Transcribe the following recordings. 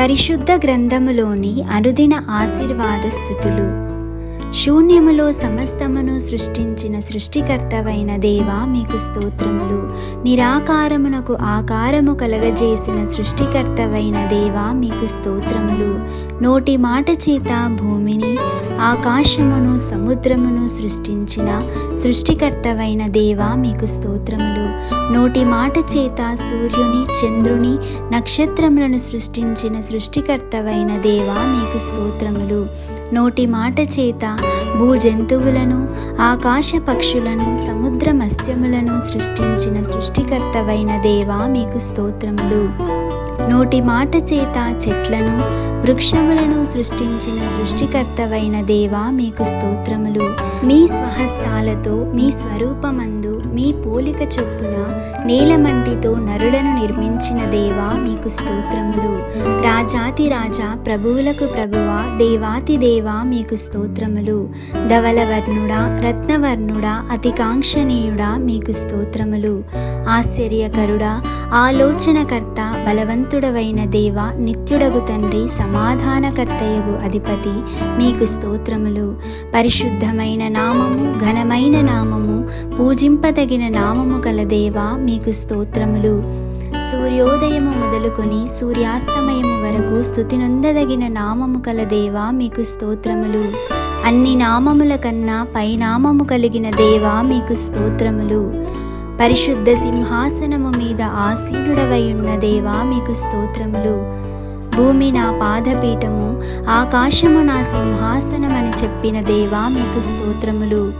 పరిశుద్ధ గ్రంథములోని అనుదిన ఆశీర్వాద స్థుతులు. శూన్యములో సమస్తమును సృష్టించిన సృష్టికర్తవైన దేవా మీకు స్తోత్రములు. నిరాకారమునకు ఆకారము కలగజేసిన సృష్టికర్తవైన దేవా మీకు స్తోత్రములు. నోటి మాట చేత భూమిని ఆకాశమును సముద్రమును సృష్టించిన సృష్టికర్తవైన దేవా మీకు స్తోత్రములు. నోటి మాట చేత సూర్యుని చంద్రుని నక్షత్రములను సృష్టించిన సృష్టికర్తవైన దేవా మీకు స్తోత్రములు. నోటి మాట చేత భూజంతువులను ఆకాశ పక్షులను సముద్ర మత్స్యములను సృష్టించిన సృష్టికర్తవైన దేవా మీకు స్తోత్రములు. నోటి మాట చేత చెట్లను వృక్షములను సృష్టించిన సృష్టికర్తవైన దేవా మీకు స్తోత్రములు. మీ స్వహస్తాలతో మీ స్వరూపమందు మీ పోలిక చొప్పున నేలమంటితో నరులను నిర్మించిన దేవా మీకు స్తోత్రములు. రాజాతి రాజా ప్రభువులకు ప్రభువ దేవాతి దేవా మీకు స్తోత్రములు. ధవలవర్ణుడా రత్నవర్ణుడా అతికాంక్షణీయుడా మీకు స్తోత్రములు. ఆశ్చర్యకరుడా ఆలోచనకర్త బలవంతుడవైన దేవ నిత్యుడగు తండ్రి సమాధానకర్తయగు అధిపతి మీకు స్తోత్రములు. పరిశుద్ధమైన నామము ఘనమైన నామము పూజింపదగిన నామము గల దేవ మీకు స్తోత్రములు. సూర్యోదయము మొదలుకొని సూర్యాస్తమయము వరకు స్థుతినందదగిన నామము కల దేవా మీకు స్తోత్రములు. అన్ని నామముల కన్నా పైనామము కలిగిన దేవా మీకు స్తోత్రములు. పరిశుద్ధ సింహాసనము మీద ఆసీనుడవై ఉన్న దేవా మీకు స్తోత్రములు. భూమి నా పాదపీఠము ఆకాశము నా సింహాసనమని చెప్పిన దేవా మీకు స్తోత్రములు.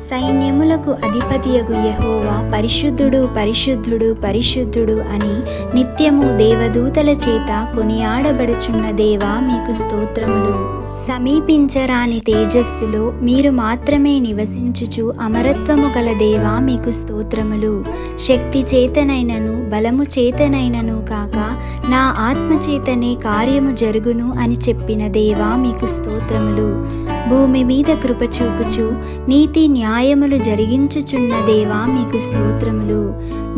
సైన్యములకు అధిపతియగు యహోవా పరిశుద్ధుడు పరిశుద్ధుడు పరిశుద్ధుడు అని నిత్యము దేవదూతల చేత కొనియాడబడుచున్న దేవా మీకు స్తోత్రములు. సమీపించరాని తేజస్సులో మీరు మాత్రమే నివసించుచు అమరత్వము గల దేవా మీకు స్తోత్రములు. శక్తి చేతనైనను బలము చేతనైనను కాక నా ఆత్మ చేతనే కార్యము జరుగును అని చెప్పిన దేవా మీకు స్తోత్రములు. భూమి మీద కృప చూపుచు నీతి న్యాయములు జరిగించుచున్న దేవా మీకు స్తోత్రములు.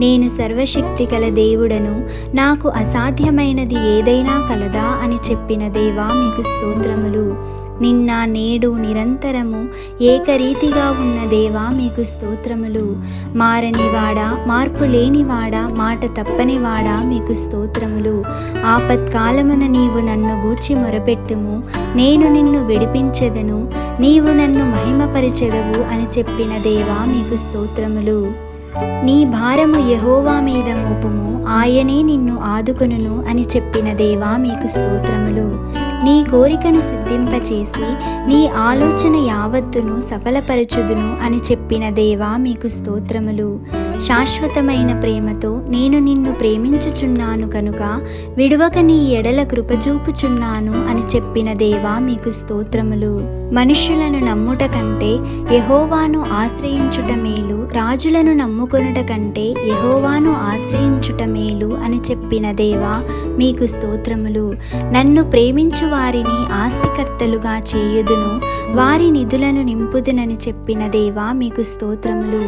నేను సర్వశక్తి గల దేవుడను నాకు అసాధ్యమైనది ఏదైనా కలదా అని చెప్పిన దేవా మీకు స్తోత్రములు. నిన్న నేడు నిరంతరము ఏకరీతిగా ఉన్న దేవా మీకు స్తోత్రములు. మారనివాడా మార్పు లేనివాడా మాట తప్పనివాడా మీకు స్తోత్రములు. ఆపత్కాలమున నీవు నన్ను గూర్చి మొరపెట్టుము నేను నిన్ను విడిపించెదను నీవు నన్ను మహిమపరిచెదవు అని చెప్పిన దేవా మీకు స్తోత్రములు. నీ భారము యహోవా మీద మోపుము ఆయనే నిన్ను ఆదుకొనును అని చెప్పిన దేవా మీకు స్తోత్రములు. నీ కోరికను సిద్ధింపచేసి నీ ఆలోచన యావత్తును సఫలపరచుదును అని చెప్పిన దేవా మీకు స్తోత్రములు. శాశ్వతమైన ప్రేమతో నేను నిన్ను ప్రేమించుచున్నాను కనుక విడువక నీ ఎడల కృపచూపుచున్నాను అని చెప్పిన దేవా మీకు స్తోత్రములు. మనుష్యులను నమ్ముట కంటే యహోవాను ఆశ్రయించుట మేలు రాజులను నమ్ముకొనుట కంటే యహోవాను ఆశ్రయించుట మేలు అని చెప్పిన దేవా మీకు స్తోత్రములు. నన్ను ప్రేమించు వారిని ఆస్తికర్తలుగా చేయుదును. వారి నిధులను నింపుదునని చెప్పిన దేవా మీకు స్తోత్రములు.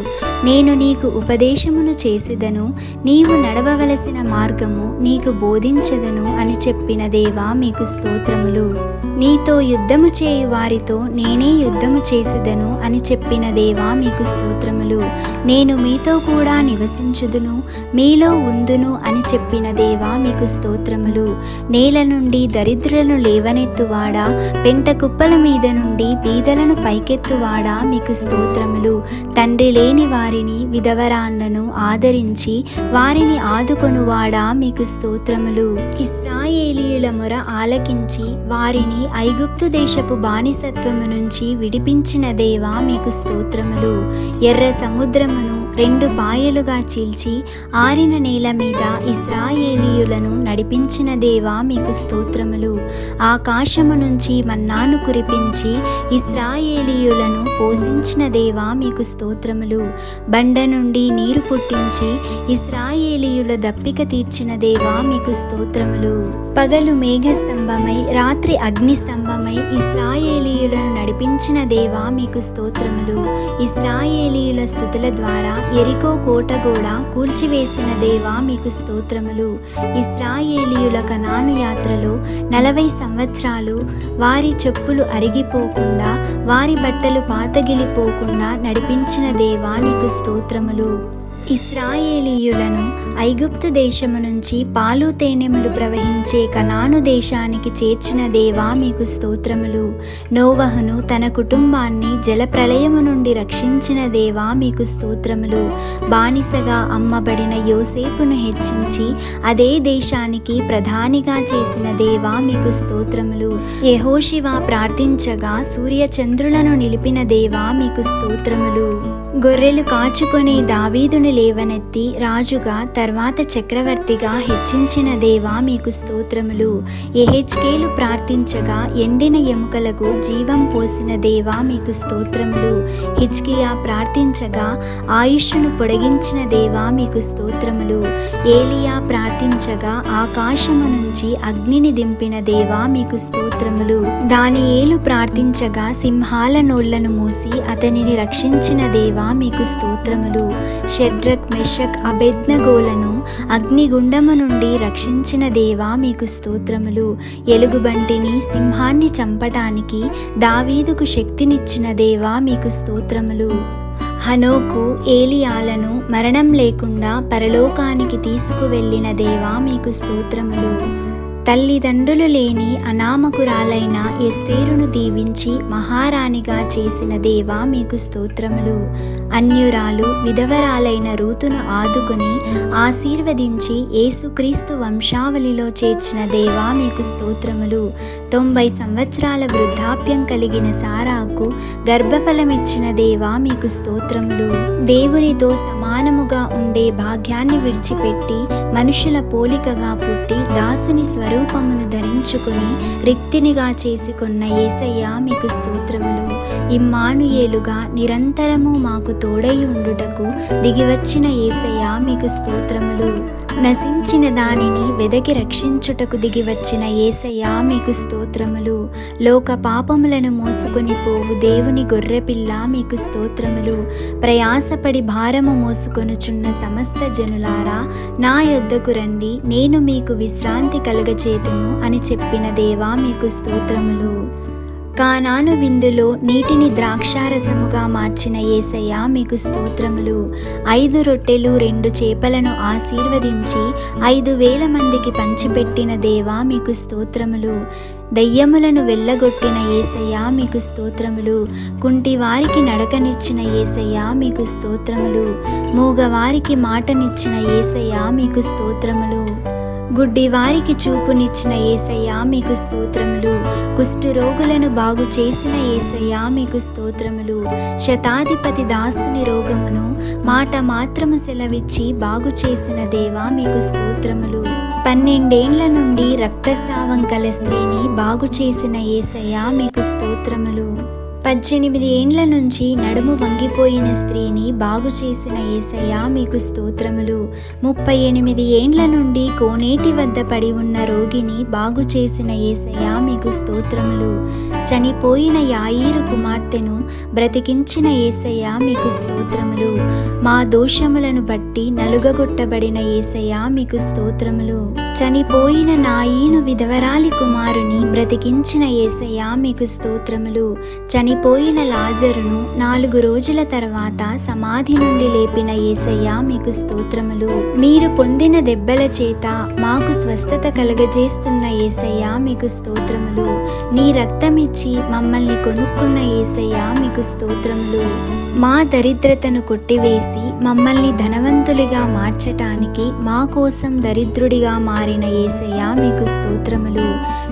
నేను నీకు ఉపదేశమును చేసిదను. నీవు నడవవలసిన మార్గము నీకు బోధించదను అని చెప్పిన దేవా మీకు స్తోత్రములు. నీతో యుద్ధము చేయు వారితో నేనే యుద్ధము చేసేదను అని చెప్పిన దేవా మీకు స్తోత్రములు. నేను మీతో కూడా నివసించుదును మీలో ఉందును అని చెప్పిన దేవా మీకు స్తోత్రములు. నేల నుండి దరిద్రులను లేవనెత్తువాడా పెంట కుప్పల మీద నుండి బీదలను పైకెత్తువాడా? మీకు స్తోత్రములు. తండ్రి లేని వారిని విధవరాళ్ళను ఆదరించి వారిని ఆదుకొనువాడా? మీకు స్తోత్రములు. ఇస్రాయేలీయుల మొర ఆలకించి వారిని ఐగుప్తు దేశపు బానిసత్వము నుంచి విడిపించిన దేవా మీకు స్తోత్రములు. ఎర్ర సముద్రమును రెండు పాయలుగా చీల్చి ఆరిన నేల మీద ఇస్రాయేలీయులను నడిపించిన దేవా మీకు స్తోత్రములు. ఆకాశము నుంచి మన్నాను కురిపించి ఇస్రాయేలీయులను పోషించిన దేవా మీకు స్తోత్రములు. బండ నుండి నీరు పుట్టించి ఇస్రాయేలీయుల దప్పిక తీర్చిన దేవా మీకు స్తోత్రములు. పగలు మేఘస్తంభమై రాత్రి అగ్నిస్తంభమై ఇస్రాయేలీయులను నడిపించిన దేవా మీకు స్తోత్రములు. ఇస్రాయేలీయుల స్థుతుల ద్వారా ఎరికో కోట కూడా కూల్చివేసిన దేవా మీకు స్తోత్రములు. ఇస్రాయేలీయుల కనాను యాత్రలో నలభై సంవత్సరాలు వారి చెప్పులు అరిగిపోకుండా వారి బట్టలు పాతగిలిపోకుండా నడిపించిన దేవా నీకు స్తోత్రములు. ఇస్రాయేలీయులను ఐగుప్తు దేశము నుంచి పాలు తేనెములు ప్రవహించే కనాను దేశానికి చేర్చిన దేవా మీకు స్తోత్రములు. నోవహును తన కుటుంబాన్ని జలప్రలయము నుండి రక్షించిన దేవా మీకు స్తోత్రములు. బానిసగా అమ్మబడిన యోసేపును హెచ్చించి అదే దేశానికి ప్రధానిగా చేసిన దేవా మీకు స్తోత్రములు. యహోశివ ప్రార్థించగా సూర్య చంద్రులను నిలిపిన దేవా మీకు స్తోత్రములు. గొర్రెలు కాచుకొని దావీదుని లేవనెత్తి రాజుగా తర్వాత చక్రవర్తిగా హెచ్చించిన దేవా మీకు స్తోత్రములు. ఎహెచ్కేలు ప్రార్థించగా ఎండిన ఎముకలకు జీవం పోసిన దేవా మీకు స్తోత్రములు. హిచ్కియా ప్రార్థించగా ఆయుష్ను పొడిగించిన దేవా మీకు స్తోత్రములు. ఏలియా ప్రార్థించగా ఆకాశము నుంచి అగ్నిని దింపిన దేవా మీకు స్తోత్రములు. దాని ఏలు ప్రార్థించగా సింహాల నోళ్ళను మూసి అతనిని రక్షించిన దేవా మీకు స్తోత్రములు. షడ్రక్ మెషక్ అబెద్నగోలను అగ్నిగుండము నుండి రక్షించిన దేవా మీకు స్తోత్రములు. ఎలుగుబంటిని సింహాన్ని చంపటానికి దావీదుకు శక్తినిచ్చిన దేవా మీకు స్తోత్రములు. హనోకు ఏలియాలను మరణం లేకుండా పరలోకానికి తీసుకువెళ్ళిన దేవా మీకు స్తోత్రములు. తల్లిదండ్రులు లేని అనామకురాలైన ఎస్తేరును దీవించి మహారాణిగా చేసిన దేవా మీకు స్తోత్రములు. అన్యురాలు విధవరాలైన రూతును ఆదుకుని ఆశీర్వదించి యేసుక్రీస్తు వంశావళిలో చేర్చిన దేవా మీకు స్తోత్రములు. తొంభై సంవత్సరాల వృద్ధాప్యం కలిగిన సారాకు గర్భఫలమిచ్చిన దేవా మీకు స్తోత్రములు. దేవునితో సమానముగా ఉండే భాగ్యాన్ని విడిచిపెట్టి మనుషుల పోలికగా పుట్టి దాసుని స్వరూపమును ధరించుకుని రిక్తినిగా చేసుకున్న ఏసయ్య మీకు స్తోత్రములు. ఇమ్మానుయేలుగా నిరంతరము మాకు తోడై ఉండుటకు దిగివచ్చిన ఏసయ్య మీకు స్తోత్రములు. నశించిన దానిని వెదకి రక్షించుటకు దిగివచ్చిన ఏసయా మీకు స్తోత్రములు. లోక పాపములను మోసుకొని పోవు దేవుని గొర్రెపిల్ల మీకు స్తోత్రములు. ప్రయాసపడి భారము మోసుకొనుచున్న సమస్త జనులారా నా యొద్దకు రండి నేను మీకు విశ్రాంతి కలుగచేతును అని చెప్పిన దేవా మీకు స్తోత్రములు. కానాను విందులో నీటిని ద్రాక్షారసముగా మార్చిన ఏసయ్య మీకు స్తోత్రములు. ఐదు రొట్టెలు రెండు చేపలను ఆశీర్వదించి ఐదు వేల మందికి పంచిపెట్టిన దేవా మీకు స్తోత్రములు. దయ్యములను వెళ్ళగొట్టిన ఏసయ్య మీకు స్తోత్రములు. కుంటివారికి నడకనిచ్చిన ఏసయ్య మీకు స్తోత్రములు. మూగవారికి మాటనిచ్చిన ఏసయ్య మీకు స్తోత్రములు. గుడ్డివారికి చూపునిచ్చిన ఏసయ్యా మీకు స్తోత్రములు. కుష్ఠరోగులను బాగు చేసిన ఏసయ్యా మీకు స్తోత్రములు. శతాధిపతి దాసుని రోగమును మాట మాత్రము సెలవిచ్చి బాగు చేసిన దేవా మీకు స్తోత్రములు. పన్నెండేండ్ల నుండి రక్తస్రావం కల స్త్రీని బాగు చేసిన ఏసయ్యా మీకు స్తోత్రములు. పద్దెనిమిది ఏండ్ల నుంచి నడుము వంగిపోయిన స్త్రీని బాగు చేసిన ఏసయ్య మీకు స్తోత్రములు. ముప్పై ఎనిమిది ఏండ్ల నుండి కోనేటి వద్ద పడి ఉన్న రోగిని బాగు చేసిన ఏసయ్య మీకు స్తోత్రములు. చనిపోయిన యాయిరు కుమార్తెను బ్రతికించిన ఏసయ్య మీకు స్తోత్రములు. మా దోషములను బట్టి నలుగగొట్టబడిన ఏసయ్య మీకు స్తోత్రములు. చనిపోయిన నాయీను విధవరాలి కుమారుని బ్రతికించిన ఏసయ్య మీకు స్తోత్రములు. చనిపోయిన లాజరును నాలుగు రోజుల తర్వాత సమాధి నుండి లేపిన ఏసయ్య మీకు స్తోత్రములు. మీరు పొందిన దెబ్బల చేత మాకు స్వస్థత కలుగజేస్తున్న ఏసయ్య మీకు స్తోత్రములు. నీ రక్తమిచ్చి మమ్మల్ని కొనుక్కున్న ఏసయ్యా మీకు స్తోత్రములు. మా దరిద్రతను కొట్టివేసి మమ్మల్ని ధనవంతులుగా మార్చటానికి మా కోసం దరిద్రుడిగా మారిన ఏసయ్య మీకు స్తోత్రములు.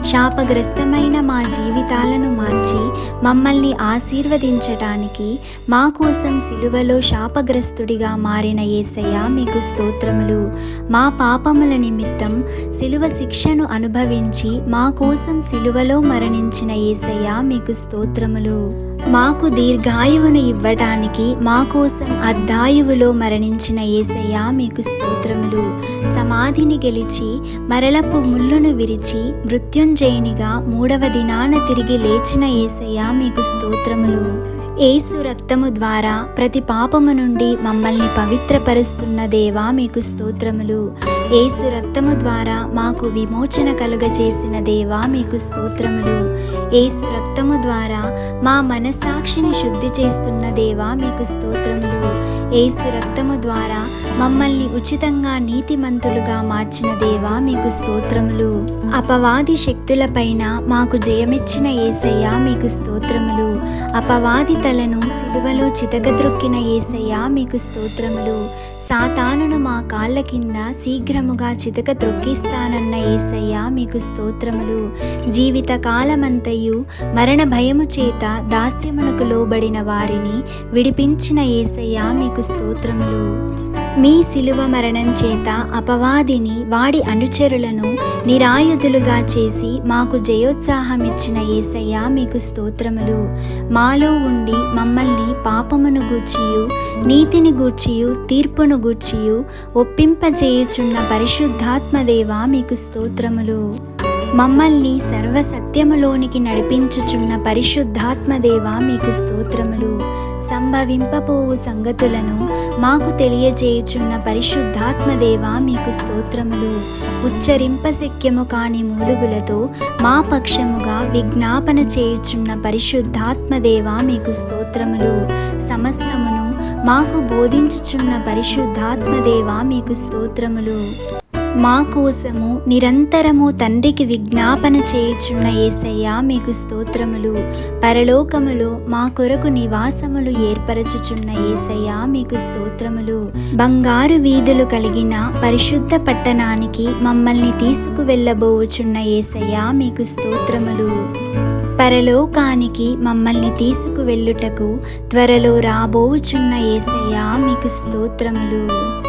శాపగ్రస్తమైన మా జీవితాలను మార్చి మమ్మల్ని ఆశీర్వదించటానికి మా కోసం సిలువలో శాపగ్రస్తుడిగా మారిన ఏసయ్య మీకు స్తోత్రములు. మా పాపముల నిమిత్తం సిలువ శిక్షను అనుభవించి మా కోసం సిలువలో మరణించిన ఏసయ్య మీకు స్తోత్రములు. మాకు దీర్ఘాయువును ఇవ్వటానికి మా కోసం అర్ధాయువులో మరణించిన ఏసయ్య మీకు స్తోత్రములు. సమాధిని గెలిచి మరలపు ముళ్ళును విరిచి మృత్యుంజయునిగా మూడవ దినాన తిరిగి లేచిన ఏసయ్య మీకు స్తోత్రములు. ఏసు రక్తము ద్వారా ప్రతి పాపము నుండి మమ్మల్ని పవిత్రపరుస్తున్న దేవా మీకు స్తోత్రములు. ఏసు రక్తము ద్వారా మాకు విమోచన కలుగజేసిన దేవా మీకు స్తోత్రములు. ఏసు రక్తము ద్వారా మా మనస్సాక్షిని శుద్ధి చేస్తున్న దేవా మీకు స్తోత్రములు. ఏసు రక్తము ద్వారా మమ్మల్ని ఉచితంగా నీతిమంతులుగా మార్చిన దేవా మీకు స్తోత్రములు. అపవాది శక్తులపైన మాకు జయమిచ్చిన ఏసయ్య మీకు స్తోత్రములు. అపవాది తలను సిలువలో చితకద్రొక్కిన ఏసయ్య మీకు స్తోత్రములు. సాతానును మా కాళ్ళ కింద శీఘ్రముగా చితక త్రొక్కిస్తానన్న ఏసయ్య మీకు స్తోత్రములు. జీవిత కాలమంతయు మరణ భయము చేత దాస్యమునకు లోబడిన వారిని విడిపించిన ఏసయ్య మీకు స్తోత్రములు. మీ శిలువ మరణం చేత అపవాదిని వాడి అనుచరులను నిరాయుధులుగా చేసి మాకు జయోత్సాహమిచ్చిన ఏసయ్య మీకు స్తోత్రములు. మాలో ఉండి మమ్మల్ని పాపమును గూర్చియు నీతిని గూర్చియు తీర్పును గూర్చియు ఒప్పింపజేయుచున్న పరిశుద్ధాత్మదేవా మీకు స్తోత్రములు. మమ్మల్ని సర్వసత్యములోనికి నడిపించుచున్న పరిశుద్ధాత్మదేవా మీకు స్తోత్రములు. సంభవింపపోవు సంగతులను మాకు తెలియజేయుచున్న పరిశుద్ధాత్మదేవా మీకు స్తోత్రములు. ఉచ్చరింపశక్యము కాని మూలుగులతో మా పక్షముగా విజ్ఞాపన చేయుచున్న పరిశుద్ధాత్మదేవా మీకు స్తోత్రములు. సమస్తమును మాకు బోధించుచున్న పరిశుద్ధాత్మదేవా మీకు స్తోత్రములు. మా కోసము నిరంతరము తండ్రికి విజ్ఞాపన చేయుచున్న ఏసయ్య మీకు స్తోత్రములు. పరలోకములో మా కొరకు నివాసములు ఏర్పరచుచున్న ఏసయ్య మీకు స్తోత్రములు. బంగారు వీధులు కలిగిన పరిశుద్ధ పట్టణానికి మమ్మల్ని తీసుకువెళ్ళబోచున్న ఏసయ్య మీకు స్తోత్రములు. పరలోకానికి మమ్మల్ని తీసుకువెళ్ళుటకు త్వరలో రాబోచున్న ఏసయ్య మీకు స్తోత్రములు.